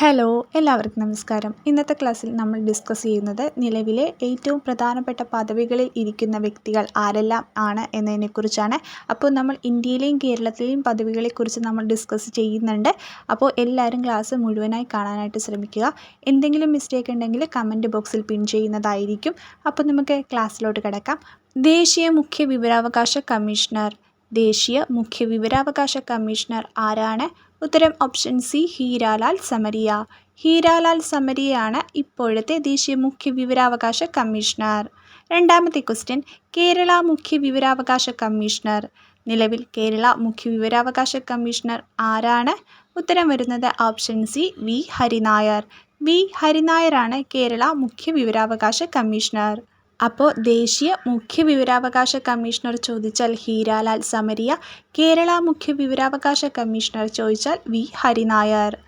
Hello എല്ലാവർക്കും നമസ്കാരം. ഇന്നത്തെ ക്ലാസ്സിൽ നമ്മൾ ഡിസ്കസ് ചെയ്യുന്നത് നിലവിലെ ഏറ്റവും പ്രധാനപ്പെട്ട പദവികളിൽ ഇരിക്കുന്ന വ്യക്തികൾ ആരെല്ലാം ആണ് എന്നതിനെക്കുറിച്ചാണ്. അപ്പോൾ നമ്മൾ ഇന്ത്യയിലെയും കേരളത്തിലെയും പദവികളെക്കുറിച്ച് നമ്മൾ ഡിസ്കസ് ചെയ്യുന്നുണ്ട്. അപ്പോൾ എല്ലാവരും ക്ലാസ് മുഴുവനായി കാണാനായിട്ട് ശ്രമിക്കുക. എന്തെങ്കിലും മിസ്റ്റേക്ക് ഉണ്ടെങ്കിൽ കമന്റ് ബോക്സിൽ പിൻ ചെയ്യുന്നതായിരിക്കും. അപ്പോൾ നമുക്ക് ക്ലാസ്സിലോട്ട് കിടക്കാം. ദേശീയ മുഖ്യ വിവരാവകാശ കമ്മീഷണർ. ദേശീയ മുഖ്യ വിവരാവകാശ കമ്മീഷണർ ആരാണ്? ഉത്തരം ഓപ്ഷൻ സി ഹീരാലാൽ സമരിയ. ഹീരാലാൽ സമരിയയാണ് ഇപ്പോഴത്തെ ദേശീയ മുഖ്യ വിവരാവകാശ കമ്മീഷണർ. രണ്ടാമത്തെ ക്വസ്റ്റ്യൻ കേരള മുഖ്യ വിവരാവകാശ കമ്മീഷണർ. നിലവിൽ കേരള മുഖ്യ വിവരാവകാശ കമ്മീഷണർ ആരാണ്? ഉത്തരം വരുന്നത് option C V. Hari Nair. V. ഹരിനായരാണ് Kerala മുഖ്യ വിവരാവകാശ കമ്മീഷണർ. അപ്പോൾ ദേശീയ മുഖ്യ വിവരാവകാശ കമ്മീഷണർ ചോദിച്ചാൽ ഹീരാലാൽ സമരിയ കേരള മുഖ്യ വിവരാവകാശ കമ്മീഷണർ ചോദിച്ചാൽ വി. ഹരിനായർ.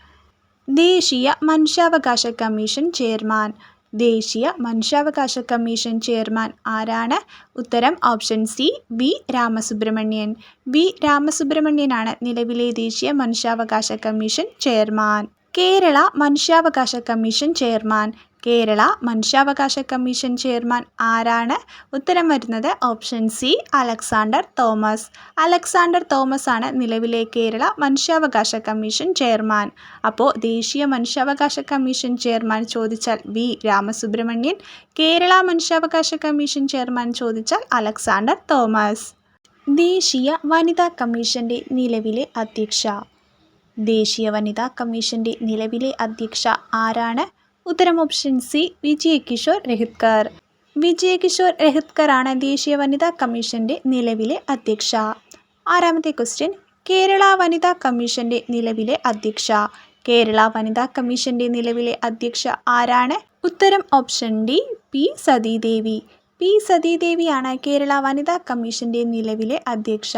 ദേശീയ മനുഷ്യാവകാശ കമ്മീഷൻ ചെയർമാൻ. ദേശീയ മനുഷ്യാവകാശ കമ്മീഷൻ ചെയർമാൻ ആരാണ്? ഉത്തരം option C V. Ramasubramanian. V. രാമസുബ്രഹ്മണ്യനാണ് നിലവിലെ ദേശീയ മനുഷ്യാവകാശ കമ്മീഷൻ ചെയർമാൻ. കേരള മനുഷ്യാവകാശ കമ്മീഷൻ ചെയർമാൻ. കേരള മനുഷ്യാവകാശ കമ്മീഷൻ ചെയർമാൻ ആരാണ്? ഉത്തരം വരുന്നത് option C Alexander Thomas. Alexander Thomas ആണ് നിലവിലെ കേരള മനുഷ്യാവകാശ കമ്മീഷൻ ചെയർമാൻ. അപ്പോൾ ദേശീയ മനുഷ്യാവകാശ കമ്മീഷൻ ചെയർമാൻ ചോദിച്ചാൽ വി രാമസുബ്രഹ്മണ്യൻ കേരള മനുഷ്യാവകാശ കമ്മീഷൻ ചെയർമാൻ ചോദിച്ചാൽ അലക്സാണ്ടർ തോമസ്. ദേശീയ വനിതാ കമ്മീഷന്റെ നിലവിലെ അധ്യക്ഷ. ദേശീയ വനിതാ കമ്മീഷന്റെ നിലവിലെ അധ്യക്ഷ ആരാണ്? ഉത്തരം ഓപ്ഷൻ സി വിജയകിഷോർ രഹിത്കർ. വിജയകിഷോർ രഹിത്കർ ആണ് ദേശീയ വനിതാ കമ്മീഷന്റെ നിലവിലെ അധ്യക്ഷ. ആറാമത്തെ ക്വസ്റ്റ്യൻ കേരള വനിതാ കമ്മീഷന്റെ നിലവിലെ അധ്യക്ഷ. കേരള വനിതാ കമ്മീഷന്റെ നിലവിലെ അധ്യക്ഷ ആരാണ്? ഉത്തരം option D P Sathidevi. P സതീദേവിയാണ് Kerala വനിതാ കമ്മീഷന്റെ നിലവിലെ അധ്യക്ഷ.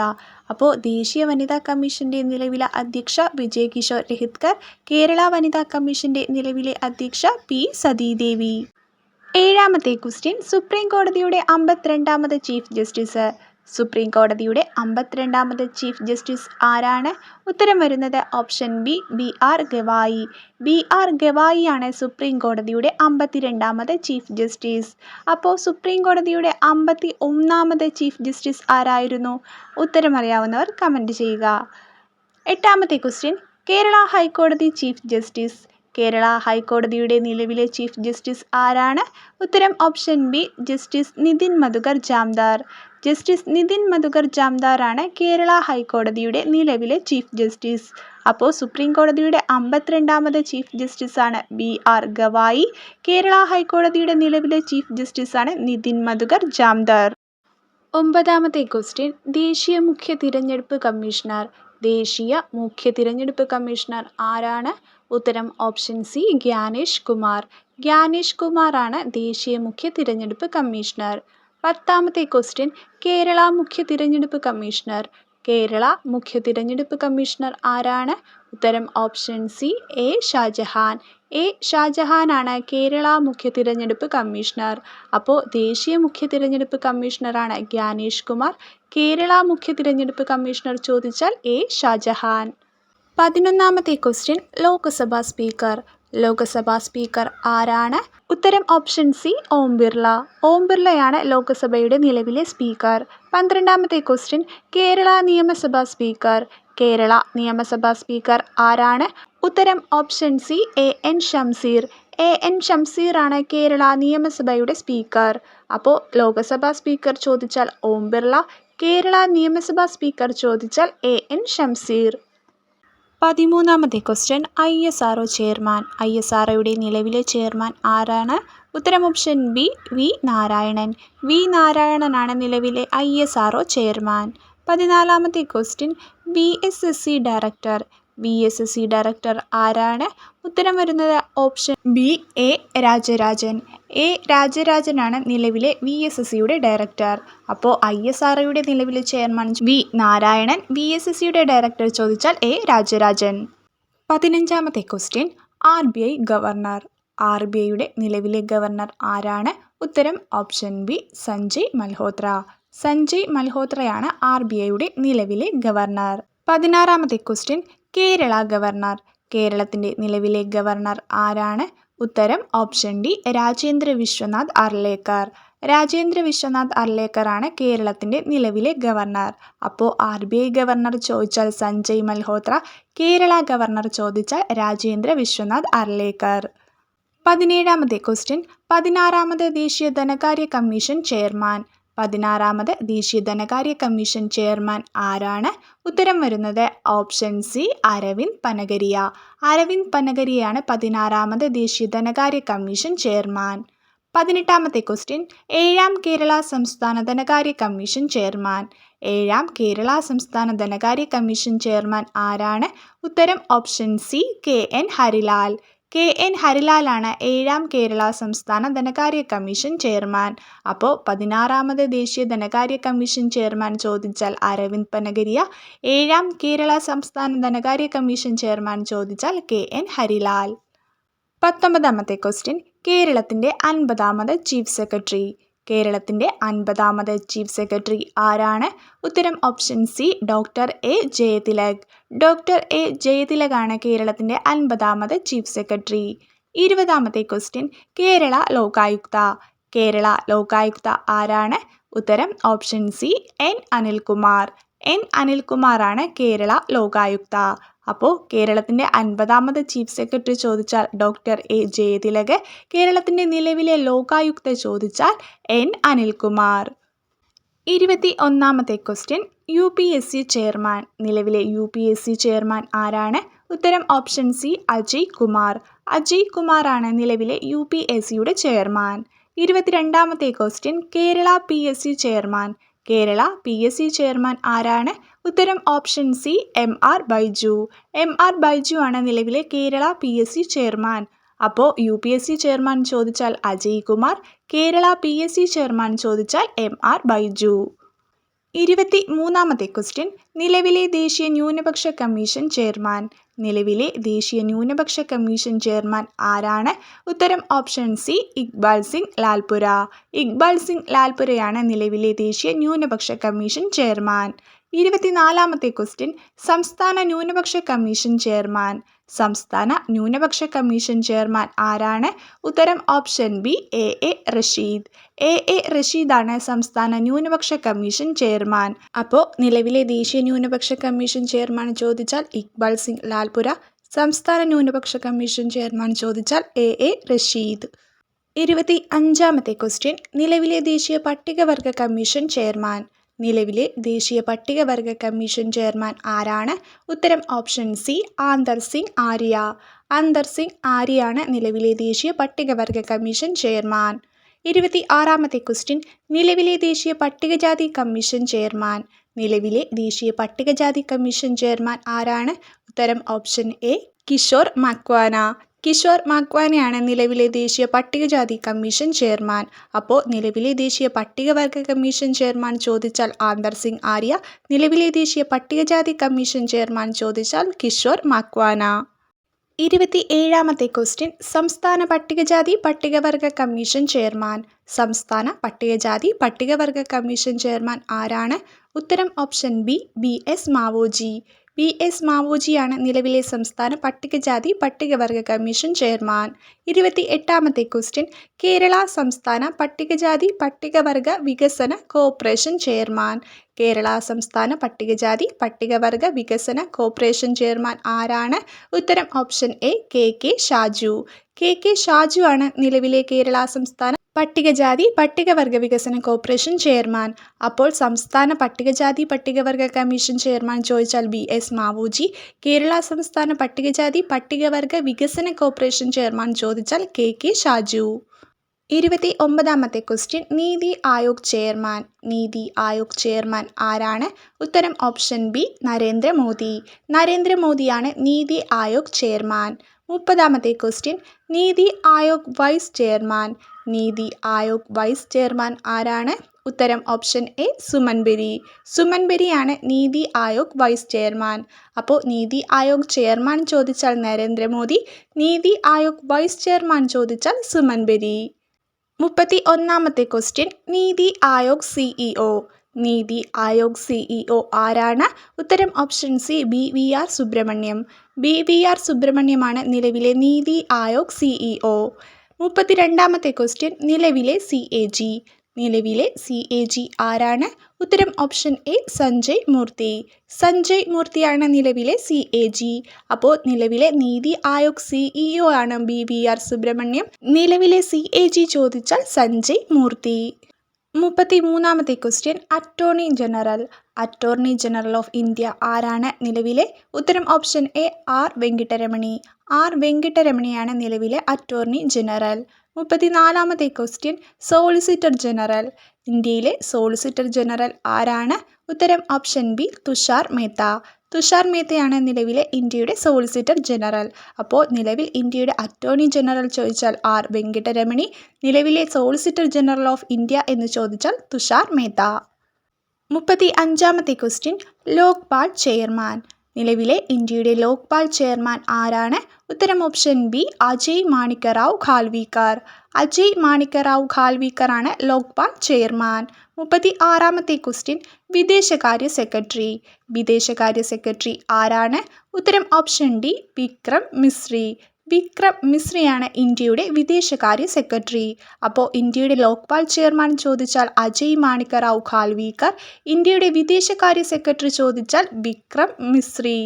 അപ്പോൾ ദേശീയ വനിതാ കമ്മീഷന്റെ നിലവിലെ അധ്യക്ഷ വിജയ് കിഷോർ രഹിത്കർ കേരള വനിതാ കമ്മീഷന്റെ നിലവിലെ അധ്യക്ഷ പി സതീദേവി. ഏഴാമത്തെ ക്വസ്റ്റ്യൻ സുപ്രീം കോടതിയുടെ അമ്പത്തിരണ്ടാമത് ചീഫ് ജസ്റ്റിസ് സുപ്രീം കോടതിയുടെ അമ്പത്തിരണ്ടാമത് ചീഫ് ജസ്റ്റിസ് ആരാണ്? ഉത്തരം വരുന്നത് option B B R Gavai. B R ഗവായിയാണ് supreme കോടതിയുടെ അമ്പത്തിരണ്ടാമത് ചീഫ് ജസ്റ്റിസ്. അപ്പോൾ സുപ്രീം കോടതിയുടെ അമ്പത്തി ഒന്നാമത് ചീഫ് ജസ്റ്റിസ് ആരായിരുന്നു? ഉത്തരം അറിയാവുന്നവർ കമന്റ് ചെയ്യുക. എട്ടാമത്തെ ക്വസ്റ്റ്യൻ കേരള ഹൈക്കോടതി ചീഫ് ജസ്റ്റിസ് കേരള ഹൈക്കോടതിയുടെ നിലവിലെ ചീഫ് ജസ്റ്റിസ് ആരാണ്? ഉത്തരം option B justice Nitin Madhukar Jamdar. Justice Nitin Madhukar ജാംദാറാണ് Kerala ഹൈക്കോടതിയുടെ നിലവിലെ ചീഫ് ജസ്റ്റിസ്. അപ്പോൾ സുപ്രീം കോടതിയുടെ അമ്പത്തിരണ്ടാമത് ചീഫ് ജസ്റ്റിസാണ് ബി ആർ ഗവായി. കേരള ഹൈക്കോടതിയുടെ നിലവിലെ ചീഫ് ജസ്റ്റിസാണ് നിതിൻ മധുകർ ജാംദാർ. ഒമ്പതാമത്തെ ക്വസ്റ്റ്യൻ ദേശീയ മുഖ്യ തിരഞ്ഞെടുപ്പ് കമ്മീഷണർ. ദേശീയ മുഖ്യ തിരഞ്ഞെടുപ്പ് കമ്മീഷണർ ആരാണ്? ഉത്തരം ഓപ്ഷൻ സി ഗ്യാനേഷ് കുമാർ. ഗ്യാനേഷ് കുമാറാണ് ദേശീയ മുഖ്യ തിരഞ്ഞെടുപ്പ് കമ്മീഷണർ. പത്താമത്തെ ക്വസ്റ്റ്യൻ കേരള മുഖ്യ തിരഞ്ഞെടുപ്പ് കമ്മീഷണർ. കേരള മുഖ്യ തിരഞ്ഞെടുപ്പ് കമ്മീഷണർ ആരാണ്? ഉത്തരം option C A Shajahan. A ഷാജഹാനാണ് Kerala മുഖ്യ തിരഞ്ഞെടുപ്പ് കമ്മീഷണർ. അപ്പോൾ ദേശീയ മുഖ്യ തിരഞ്ഞെടുപ്പ് കമ്മീഷണറാണ് ഗ്യാനേഷ് കുമാർ. കേരള മുഖ്യ തിരഞ്ഞെടുപ്പ് കമ്മീഷണർ ചോദിച്ചാൽ എ ഷാജഹാൻ. പതിനൊന്നാമത്തെ question Lok Sabha speaker. Lok Sabha speaker ആരാണ്? ഉത്തരം ഓപ്ഷൻ സി ഓം ബിർള. ഓം ബിർളയാണ് ലോക്സഭയുടെ നിലവിലെ സ്പീക്കർ. പന്ത്രണ്ടാമത്തെ ക്വസ്റ്റ്യൻ കേരള നിയമസഭാ സ്പീക്കർ. കേരള നിയമസഭാ സ്പീക്കർ ആരാണ്? ഉത്തരം option C A N Shamseer A N ഷംസീറാണ് Kerala നിയമസഭയുടെ സ്പീക്കർ. അപ്പോൾ ലോകസഭാ സ്പീക്കർ ചോദിച്ചാൽ ഓം ബിർള കേരള നിയമസഭാ സ്പീക്കർ ചോദിച്ചാൽ എ എൻ ഷംസീർ പതിമൂന്നാമത്തെ question I S R chairman. I S R നിലവിലെ ചെയർമാൻ ആരാണ്? ഉത്തരം option B V Narayanan. V നാരായണനാണ് നിലവിലെ ഐ എസ് ആർ ചെയർമാൻ. പതിനാലാമത്തെ question B S S C director. V S S C director ആരാണ്? ഉത്തരം വരുന്നത് option B A Rajarajan. A രാജരാജനാണ് നിലവിലെ V S S സിയുടെ ഡയറക്ടർ. അപ്പോൾ ഐ എസ് ആർ ഒയുടെ നിലവിലെ chairman V Narayanan V S S സിയുടെ ഡയറക്ടർ ചോദിച്ചാൽ എ രാജരാജൻ. പതിനഞ്ചാമത്തെ question R B I governor. R B ഐയുടെ നിലവിലെ ഗവർണർ ആരാണ്? ഉത്തരം ഓപ്ഷൻ ബി സഞ്ജയ് മൽഹോത്ര. സഞ്ജയ് മൽഹോത്രയാണ് ആർ ബി ഐയുടെ നിലവിലെ ഗവർണർ. പതിനാറാമത്തെ ക്വസ്റ്റ്യൻ കേരള ഗവർണർ. കേരളത്തിന്റെ നിലവിലെ ഗവർണർ ആരാണ്? ഉത്തരം ഓപ്ഷൻ ഡി രാജേന്ദ്ര വിശ്വനാഥ് അർലേക്കർ. രാജേന്ദ്ര വിശ്വനാഥ് അർലേക്കർ ആണ് കേരളത്തിന്റെ നിലവിലെ ഗവർണർ. അപ്പോൾ ആർ ബി ഐ ഗവർണർ ചോദിച്ചാൽ സഞ്ജയ് മൽഹോത്ര കേരള ഗവർണർ ചോദിച്ചാൽ രാജേന്ദ്ര വിശ്വനാഥ് അർലേക്കർ. പതിനേഴാമത്തെ ക്വസ്റ്റ്യൻ പതിനാറാമത് ദേശീയ ധനകാര്യ കമ്മീഷൻ ചെയർമാൻ. പതിനാറാമത് ദേശീയ ധനകാര്യ കമ്മീഷൻ ചെയർമാൻ ആരാണ്? ഉത്തരം വരുന്നത് ഓപ്ഷൻ സി അരവിന്ദ് പനഗരിയ. അരവിന്ദ് പനഗരിയാണ് പതിനാറാമത് ദേശീയ ധനകാര്യ കമ്മീഷൻ ചെയർമാൻ. പതിനെട്ടാമത്തെ ക്വസ്റ്റ്യൻ ഏഴാം കേരള സംസ്ഥാന ധനകാര്യ കമ്മീഷൻ ചെയർമാൻ. ഏഴാം കേരള സംസ്ഥാന ധനകാര്യ കമ്മീഷൻ ചെയർമാൻ ആരാണ്? ഉത്തരം option C K N Harilal. K N ഹരിലാലാണ് ഏഴാം കേരള സംസ്ഥാന ധനകാര്യ കമ്മീഷൻ ചെയർമാൻ. അപ്പോൾ പതിനാറാമത് ദേശീയ ധനകാര്യ കമ്മീഷൻ ചെയർമാൻ ചോദിച്ചാൽ അരവിന്ദ് പനഗരിയ ഏഴാം കേരള സംസ്ഥാന ധനകാര്യ കമ്മീഷൻ ചെയർമാൻ ചോദിച്ചാൽ കെ എൻ ഹരിലാൽ. പത്തൊമ്പതാമത്തെ ക്വസ്റ്റ്യൻ കേരളത്തിന്റെ അൻപതാമത് ചീഫ് സെക്രട്ടറി. കേരളത്തിന്റെ അൻപതാമത് ചീഫ് സെക്രട്ടറി ആരാണ്? ഉത്തരം option C doctor A Jayathilak. Doctor A ജയതിലകാണ് കേരളത്തിന്റെ അൻപതാമത് ചീഫ് സെക്രട്ടറി. ഇരുപതാമത്തെ ക്വസ്റ്റ്യൻ കേരള ലോകായുക്ത. കേരള ലോകായുക്ത ആരാണ്? ഉത്തരം option C N Anilkumar. N അനിൽകുമാറാണ് Kerala Lokayukta. അപ്പോൾ കേരളത്തിന്റെ അൻപതാമത് ചീഫ് സെക്രട്ടറി ചോദിച്ചാൽ ഡോക്ടർ എ ജയതിലക് കേരളത്തിന്റെ നിലവിലെ ലോകായുക്ത ചോദിച്ചാൽ എൻ അനിൽകുമാർ. ഇരുപത്തി ഒന്നാമത്തെ question U P S C chairman. നിലവിലെ U P S C chairman ആരാണ്? ഉത്തരം ഓപ്ഷൻ സി അജയ് കുമാർ. അജയ് കുമാറാണ് നിലവിലെ യു പി എസ് സിയുടെ ചെയർമാൻ. ഇരുപത്തിരണ്ടാമത്തെ question Kerala P S C chairman. Kerala P S C chairman ആരാണ്? ഉത്തരം option C M R Baiju. M R Baiju ആണ് നിലവിലെ Kerala P S C chairman. അപ്പോൾ U P S C chairman ചോദിച്ചാൽ Ajay Kumar Kerala P S C chairman ചോദിച്ചാൽ M R Baiju. ഇരുപത്തി മൂന്നാമത്തെ question. നിലവിലെ ദേശീയ ന്യൂനപക്ഷ കമ്മീഷൻ ചെയർമാൻ. നിലവിലെ ദേശീയ ന്യൂനപക്ഷ കമ്മീഷൻ ചെയർമാൻ ആരാണ്? ഉത്തരം ഓപ്ഷൻ സി ഇക്ബാൽ സിംഗ് ലാൽപുര. ഇക്ബാൽ സിംഗ് ലാൽപുരയാണ് നിലവിലെ ദേശീയ ന്യൂനപക്ഷ കമ്മീഷൻ ചെയർമാൻ. ഇരുപത്തിനാലാമത്തെ ക്വസ്റ്റ്യൻ സംസ്ഥാന ന്യൂനപക്ഷ കമ്മീഷൻ ചെയർമാൻ. സംസ്ഥാന ന്യൂനപക്ഷ കമ്മീഷൻ ചെയർമാൻ ആരാണ്? ഉത്തരം option B A A Rasheed. A A റഷീദാണ് സംസ്ഥാന ന്യൂനപക്ഷ കമ്മീഷൻ ചെയർമാൻ. അപ്പോൾ നിലവിലെ ദേശീയ ന്യൂനപക്ഷ കമ്മീഷൻ ചെയർമാൻ ചോദിച്ചാൽ ഇക്ബാൽ സിംഗ് ലാൽപുര സംസ്ഥാന ന്യൂനപക്ഷ കമ്മീഷൻ ചെയർമാൻ ചോദിച്ചാൽ എ എ റഷീദ്. ഇരുപത്തി അഞ്ചാമത്തെ ക്വസ്റ്റ്യൻ നിലവിലെ ദേശീയ പട്ടികവർഗ കമ്മീഷൻ ചെയർമാൻ. നിലവിലെ ദേശീയ പട്ടികവർഗ കമ്മീഷൻ ചെയർമാൻ ആരാണ്? ഉത്തരം ഓപ്ഷൻ സി ആന്തർ സിംഗ് ആര്യ. ആന്തർ സിംഗ് ആര്യയാണ് നിലവിലെ ദേശീയ പട്ടികവർഗ കമ്മീഷൻ ചെയർമാൻ. ഇരുപത്തി ആറാമത്തെ ക്വസ്റ്റ്യൻ നിലവിലെ ദേശീയ പട്ടികജാതി കമ്മീഷൻ ചെയർമാൻ. നിലവിലെ ദേശീയ പട്ടികജാതി കമ്മീഷൻ ചെയർമാൻ ആരാണ്? ഉത്തരം ഓപ്ഷൻ എ കിഷോർ മക്വാന. കിഷോർ മാക്വാനെയാണ് നിലവിലെ ദേശീയ പട്ടികജാതി കമ്മീഷൻ ചെയർമാൻ. അപ്പോൾ നിലവിലെ ദേശീയ പട്ടികവർഗ കമ്മീഷൻ ചെയർമാൻ ചോദിച്ചാൽ ആന്തർ സിംഗ് ആര്യ നിലവിലെ ദേശീയ പട്ടികജാതി കമ്മീഷൻ ചെയർമാൻ ചോദിച്ചാൽ കിഷോർ മാക്വാന ഇരുപത്തി ഏഴാമത്തെ ക്വസ്റ്റ്യൻ സംസ്ഥാന പട്ടികജാതി പട്ടികവർഗ കമ്മീഷൻ ചെയർമാൻ. സംസ്ഥാന പട്ടികജാതി പട്ടികവർഗ കമ്മീഷൻ ചെയർമാൻ ആരാണ്? ഉത്തരം option B B S Mavoji. V S മാവോജിയാണ് നിലവിലെ സംസ്ഥാന പട്ടികജാതി പട്ടികവർഗ കമ്മീഷൻ ചെയർമാൻ. ഇരുപത്തി എട്ടാമത്തെ ക്വസ്റ്റ്യൻ കേരള സംസ്ഥാന പട്ടികജാതി പട്ടികവർഗ വികസന കോർപ്പറേഷൻ ചെയർമാൻ. കേരള സംസ്ഥാന പട്ടികജാതി പട്ടികവർഗ വികസന കോർപ്പറേഷൻ ചെയർമാൻ ആരാണ്? ഉത്തരം option A K K Shaju. K K Shaju ആണ് നിലവിലെ കേരള സംസ്ഥാന പട്ടികജാതി പട്ടികവർഗ വികസന കോർപ്പറേഷൻ ചെയർമാൻ. അപ്പോൾ സംസ്ഥാന പട്ടികജാതി പട്ടികവർഗ കമ്മീഷൻ ചെയർമാൻ ചോദിച്ചാൽ ബി എസ് മാവൂജി. കേരള സംസ്ഥാന പട്ടികജാതി പട്ടികവർഗ വികസന കോർപ്പറേഷൻ ചെയർമാൻ ചോദിച്ചാൽ കെ കെ ഷാജു. ഇരുപത്തി ഒമ്പതാമത്തെ question NITI Aayog chairman. NITI Aayog chairman ആരാണ്? ഉത്തരം option B Narendra Modi. നരേന്ദ്രമോദിയാണ് NITI Aayog chairman. മുപ്പതാമത്തെ question NITI Aayog vice chairman NITI Aayog vice chairman ആരാണ്? ഉത്തരം option A Suman ബെരി. NITI Aayog vice chairman അപ്പോൾ നീതി ആയോഗ് ചെയർമാൻ ചോദിച്ചാൽ നരേന്ദ്രമോദി നീതി ആയോഗ് വൈസ് ചെയർമാൻ ചോദിച്ചാൽ സുമൻ ബെരി. മുപ്പത്തി ഒന്നാമത്തെ ക്വസ്റ്റ്യൻ നീതി ആയോഗ് സിഇഒ നീതി ആയോഗ് സിഇഒ ആരാണ്? ഉത്തരം option C B V R Subrahmanyam. B V R സുബ്രഹ്മണ്യമാണ് നിലവിലെ നീതി ആയോഗ് സിഇഒ മുപ്പത്തി രണ്ടാമത്തെ ക്വസ്റ്റ്യൻ നിലവിലെ സി എ ജി നിലവിലെ സി എ ജി ആരാണ്? ഉത്തരം ഓപ്ഷൻ എ സഞ്ജയ് മൂർത്തി. സഞ്ജയ് മൂർത്തിയാണ് നിലവിലെ സി എ ജി അപ്പോൾ നിലവിലെ നീതി ആയോഗ് സിഇഒ ആണ് ബി വി ആർ സുബ്രഹ്മണ്യം. നിലവിലെ സി എ ജി ചോദിച്ചാൽ സഞ്ജയ് മൂർത്തി. മുപ്പത്തി മൂന്നാമത്തെ question attorney general attorney general of India ആരാണ് നിലവിലെ? ഉത്തരം option A R Venkataramani. R വെങ്കിട്ടരമണിയാണ് നിലവിലെ അറ്റോർണി ജനറൽ മുപ്പത്തിനാലാമത്തെ ക്വസ്റ്റ്യൻ സോളിസിറ്റർ ജനറൽ ഇന്ത്യയിലെ സോളിസിറ്റർ ജനറൽ ആരാണ്? ഉത്തരം ഓപ്ഷൻ ബി തുഷാർ മേത്ത. തുഷാർ മേത്തയാണ് നിലവിലെ ഇന്ത്യയുടെ സോളിസിറ്റർ ജനറൽ. അപ്പോൾ നിലവിൽ ഇന്ത്യയുടെ അറ്റോർണി ജനറൽ ചോദിച്ചാൽ ആർ വെങ്കിട്ടരമണി നിലവിലെ സോളിസിറ്റർ ജനറൽ ഓഫ് ഇന്ത്യ എന്ന് ചോദിച്ചാൽ തുഷാർ മേത്ത. മുപ്പത്തി അഞ്ചാമത്തെ ക്വസ്റ്റ്യൻ ലോക്പാൽ ചെയർമാൻ. നിലവിലെ ഇന്ത്യയുടെ ലോക്പാൽ ചെയർമാൻ ആരാണ്? ഉത്തരം ഓപ്ഷൻ ബി അജയ് മാണിക്കറാവ് ഖാൽവിക്കർ. അജയ് മാണിക്കറാവ് ഖാൽവിക്കറാണ് ലോക്പാൽ ചെയർമാൻ. മുപ്പത്തി ആറാമത്തെ ക്വസ്റ്റ്യൻ വിദേശകാര്യ സെക്രട്ടറി. വിദേശകാര്യ സെക്രട്ടറി ആരാണ്? ഉത്തരം ഓപ്ഷൻ ഡി വിക്രം മിശ്രി. വിക്രം മിശ്രയാണ് ഇന്ത്യയുടെ വിദേശകാര്യ സെക്രട്ടറി. അപ്പോൾ ഇന്ത്യയുടെ ലോക്പാൽ ചെയർമാൻ ചോദിച്ചാൽ അജയ് മാണിക്കറാവ് ഖാൽവീക്കർ. ഇന്ത്യയുടെ വിദേശകാര്യ സെക്രട്ടറി ചോദിച്ചാൽ വിക്രം മിശ്രി.